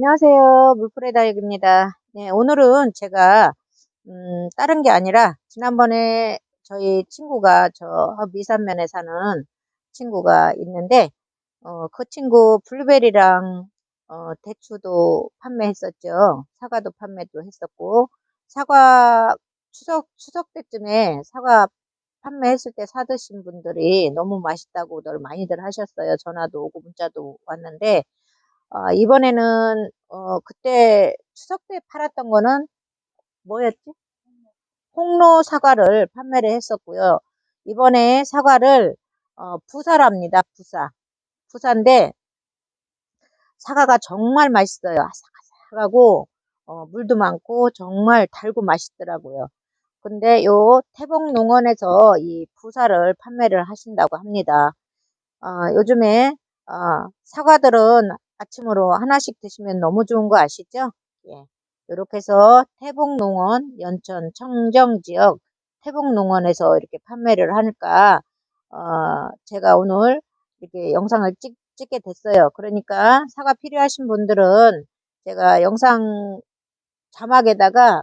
안녕하세요. 물풀의 다육입니다. 네, 오늘은 제가 음, 다른 게 아니라 지난번에 저희 친구가 저 미산면에 사는 친구가 있는데 어, 그 친구 블루베리랑 어, 대추도 판매했었죠. 사과도 판매도 했었고 사과 추석 추석 때쯤에 사과 판매했을 때 사드신 분들이 너무 맛있다고들 많이들 하셨어요. 전화도 오고 문자도 왔는데 어, 이번에는 어, 그때 추석 때 팔았던 거는 뭐였지? 홍로 사과를 판매를 했었고요. 이번에 사과를 어, 부사랍니다. 부사. 부사인데 사과가 정말 맛있어요. 아삭아삭하고 어, 물도 많고 정말 달고 맛있더라고요. 근데 요 태봉 농원에서 이 부사를 판매를 하신다고 합니다. 어, 요즘에 어, 사과들은 아침으로 하나씩 드시면 너무 좋은 거 아시죠? 예. 이렇게 해서 태봉농원 연천 청정지역 태봉농원에서 이렇게 판매를 하니까 어, 제가 오늘 이렇게 영상을 찍, 찍게 됐어요. 그러니까 사과 필요하신 분들은 제가 영상 자막에다가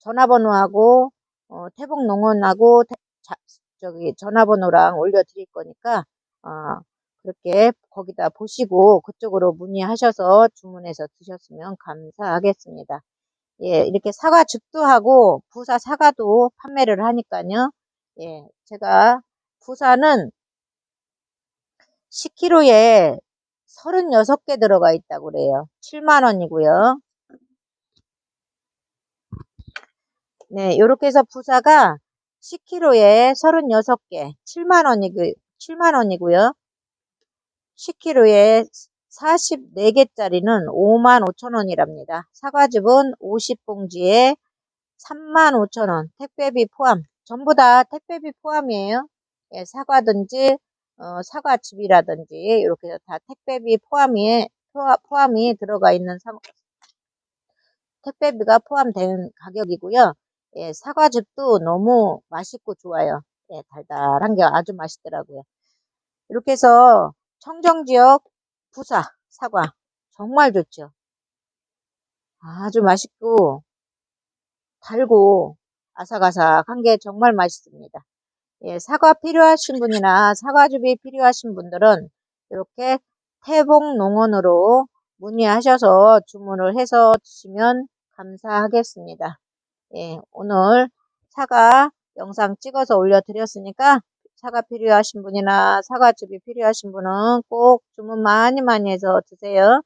전화번호하고 어, 태봉농원하고 태, 자, 저기 전화번호랑 올려드릴 거니까 어, 그렇게 거기다 보시고 그쪽으로 문의하셔서 주문해서 드셨으면 감사하겠습니다. 예, 이렇게 사과즙도 하고 부사 사과도 판매를 하니까요. 예, 제가 부사는 10kg에 36개 들어가 있다고 그래요. 7만원이고요. 네, 이렇게 해서 부사가 10kg에 36개 7만원이고, 7만원이고요. 10kg에 44개짜리는 5만 5천원이랍니다. 사과즙은 50봉지에 3만 5천원 택배비 포함 전부 다 택배비 포함이에요. 예, 사과든지 어, 사과즙이라든지 이렇게 다 택배비 포함이 포함이 들어가 있는 사, 택배비가 포함된 가격이고요. 예, 사과즙도 너무 맛있고 좋아요. 예, 달달한 게 아주 맛있더라고요. 이렇게 해서 청정지역 부사 사과 정말 좋죠. 아주 맛있고 달고 아삭아삭한 게 정말 맛있습니다. 예, 사과 필요하신 분이나 사과즙이 필요하신 분들은 이렇게 태봉농원으로 문의하셔서 주문을 해서 드시면 감사하겠습니다. 예, 오늘 사과 영상 찍어서 올려드렸으니까 사과 필요하신 분이나 사과즙이 필요하신 분은 꼭 주문 많이 많이 해서 드세요.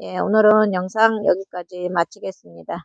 예, 오늘은 영상 여기까지 마치겠습니다.